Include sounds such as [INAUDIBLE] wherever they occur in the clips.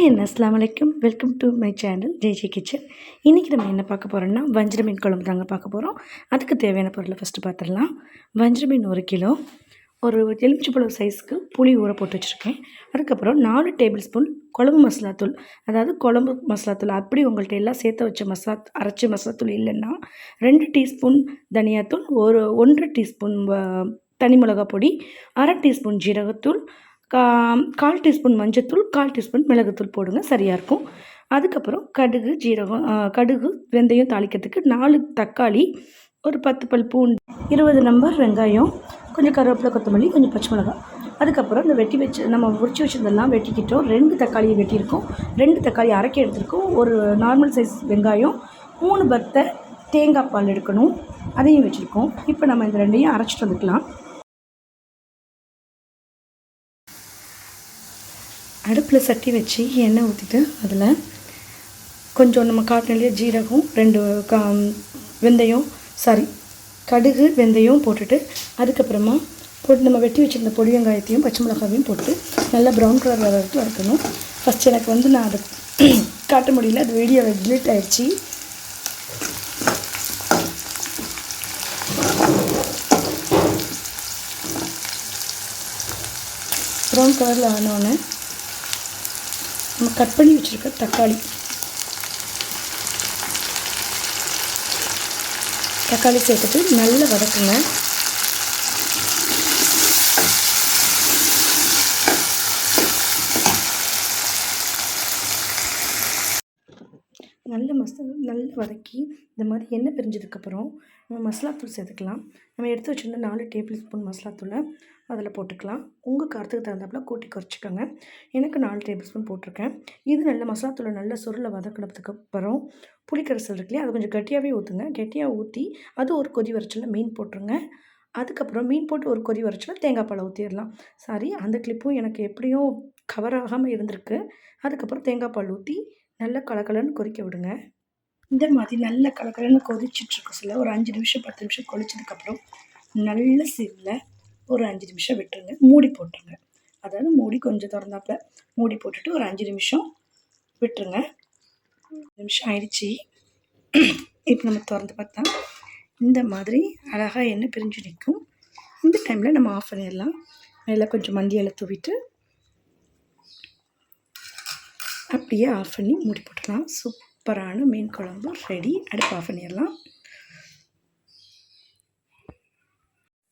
அஸ்ஸலாமு அலைக்கும். Welcome to my channel JG kitchen. இன்றைக்கி நம்ம என்ன பார்க்க போகிறோம்னா வஞ்சிர மீன் குழம்பு தாங்க பார்க்க போகிறோம் அதுக்கு தேவையான பொருளை ஃபஸ்ட்டு பார்த்துடலாம். வஞ்சிர மீன் ஒரு கிலோ ஒரு எலுமிச்சப்பழம் சைஸ்க்கு புளி ஊற போட்டு வச்சுருக்கேன். அதுக்கப்புறம் நாலு டேபிள் ஸ்பூன் குழம்பு மசாலா தூள். அதாவது குழம்பு மசாலா தூள் அப்படி உங்கள்கிட்ட எல்லாம் சேர்த்து வச்ச மசா அரைச்ச மசாலா தூள் இல்லைன்னா ரெண்டு டீஸ்பூன் தனியாத்தூள் ஒரு ஒன்றரை டீஸ்பூன் தனி மிளகா பொடி அரை டீஸ்பூன் ஜீரகத்தூள் கா கால் டீஸ்பூன் மஞ்சத்தூள் கால் டீஸ்பூன் மிளகுத்தூள் போடுங்க சரியாக இருக்கும். அதுக்கப்புறம் கடுகு ஜீரகம் கடுகு வெந்தயம் தாளிக்கிறதுக்கு நாலு தக்காளி ஒரு பத்து பல் பூண்டு இருபது நம்பர் வெங்காயம் கொஞ்சம் கருவேப்பிலை கொத்தமல்லி கொஞ்சம் பச்சை மிளகாய். அதுக்கப்புறம் இந்த வெட்டி வச்சு நம்ம உரிச்சு வச்சதெல்லாம் வெட்டிக்கிட்டோம். ரெண்டு தக்காளியை வெட்டியிருக்கோம். ரெண்டு தக்காளி அரைக்க எடுத்திருக்கோம். ஒரு நார்மல் சைஸ் வெங்காயம் மூணு பத்தை தேங்காய் பால் எடுக்கணும். அதையும் வச்சுருக்கோம். இப்போ நம்ம இந்த ரெண்டையும் அரைச்சிட்டு வந்துக்கலாம். அடுப்பில் சட்டி வச்சு எண்ணெய் ஊற்றிட்டு அதில் கொஞ்சம் நம்ம காட்டினாலே ஜீரகம் ரெண்டு கா வெந்தயம் சாரி கடுகு வெந்தயம் போட்டுட்டு அதுக்கப்புறமா போட்டு நம்ம வெட்டி வச்சிருந்த பொடி வெங்காயத்தையும் பச்சை மிளகாவையும் போட்டு நல்லா ப்ரௌன் கலர் வறுத்து வறுக்கணும். ஃபஸ்ட் எனக்கு வந்து நான் அதை [CLEARS THROAT] காட்ட முடியல அது வீடியோவில் டிலீட் ஆயிடுச்சு. ப்ரௌன் கலரில் ஆனோன்னு நம்ம கட் பண்ணி வச்சுருக்க தக்காளி. தக்காளி சேர்த்துட்டு நல்லா வதக்குங்க. மசாலா நல்லா வதக்கி இந்த மாதிரி எண்ணெய் பிரிஞ்சதுக்கப்புறம் நம்ம தூள் சேர்த்துக்கலாம். நம்ம எடுத்து வச்சுருந்த நாலு டேபிள் ஸ்பூன் மசாலாத்தூளை அதில் போட்டுக்கலாம். உங்கள் காரத்துக்கு தகுந்தாப்புல கூட்டி குறைச்சிக்கோங்க. எனக்கு நாலு டேபிள் ஸ்பூன் போட்டிருக்கேன். இது நல்ல மசாலாத்தூளை நல்ல சுருளை வதக்கினதுக்கு அப்புறம் புளிக்கரைசல் இருக்கு இல்லையா அது கொஞ்சம் கட்டியாகவே ஊற்றுங்க கெட்டியாக ஊற்றி அது ஒரு கொதி வரைச்சலில் மீன் போட்டுருங்க. அதுக்கப்புறம் மீன் போட்டு ஒரு கொதி வரைச்சலில் தேங்காய் பாலை ஊற்றிடலாம் சாரி அந்த கிளிப்பும் எனக்கு எப்படியும் கவர் ஆகாமல் இருந்திருக்கு. அதுக்கப்புறம் தேங்காய் பால் ஊற்றி நல்லா கலக்கலன்னு கொதிக்க விடுங்க. இந்த மாதிரி நல்ல கலக்கலன்னு கொதிச்சிட்ருக்க சொல்ல ஒரு அஞ்சு நிமிஷம் பத்து நிமிஷம் கொதிச்சதுக்கப்புறம் நல்ல சிம்மில் ஒரு அஞ்சு நிமிஷம் விட்டுருங்க. மூடி போட்டுருங்க. அதாவது மூடி கொஞ்சம் திறந்தாப்புல மூடி போட்டுட்டு ஒரு அஞ்சு நிமிஷம் விட்டுருங்க. நிமிஷம் ஆயிடுச்சு. இப்போ நம்ம திறந்து பார்த்தா இந்த மாதிரி அழகாக எண்ணெய் பிரிஞ்சு நிற்கும். இந்த டைமில் நம்ம ஆஃப் பண்ணிடலாம். மேலே கொஞ்சம் மந்தி தூவிட்டு அப்படியே ஆஃப் பண்ணி மூடி போட்டுடலாம். சூப்பரான மீன் குழம்பு ரெடி அடுப்பு ஆஃப் பண்ணிடலாம்.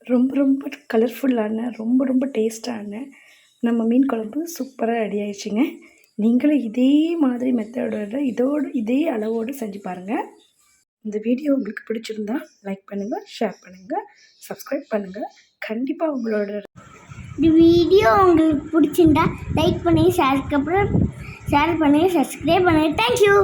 ரொம்ப ரொம்ப கலர்ஃபுல்லான ரொம்ப ரொம்ப டேஸ்டான நம்ம மீன் குழம்பு சூப்பராக ரெடி ஆயிடுச்சுங்க. நீங்களும் இதே மாதிரி மெத்தடோட இதோடு இதே அளவோடு செஞ்சு பாருங்கள் இந்த வீடியோ உங்களுக்கு பிடிச்சிருந்தா லைக் பண்ணுங்கள் ஷேர் பண்ணுங்கள் சப்ஸ்கிரைப் பண்ணுங்கள் கண்டிப்பாக உங்களோட இந்த வீடியோ உங்களுக்கு பிடிச்சிருந்தா லைக் பண்ணி ஷேர் அப்புறம் ஷேர் பண்ணி சப்ஸ்கிரைப் பண்ணி. தேங்க்யூ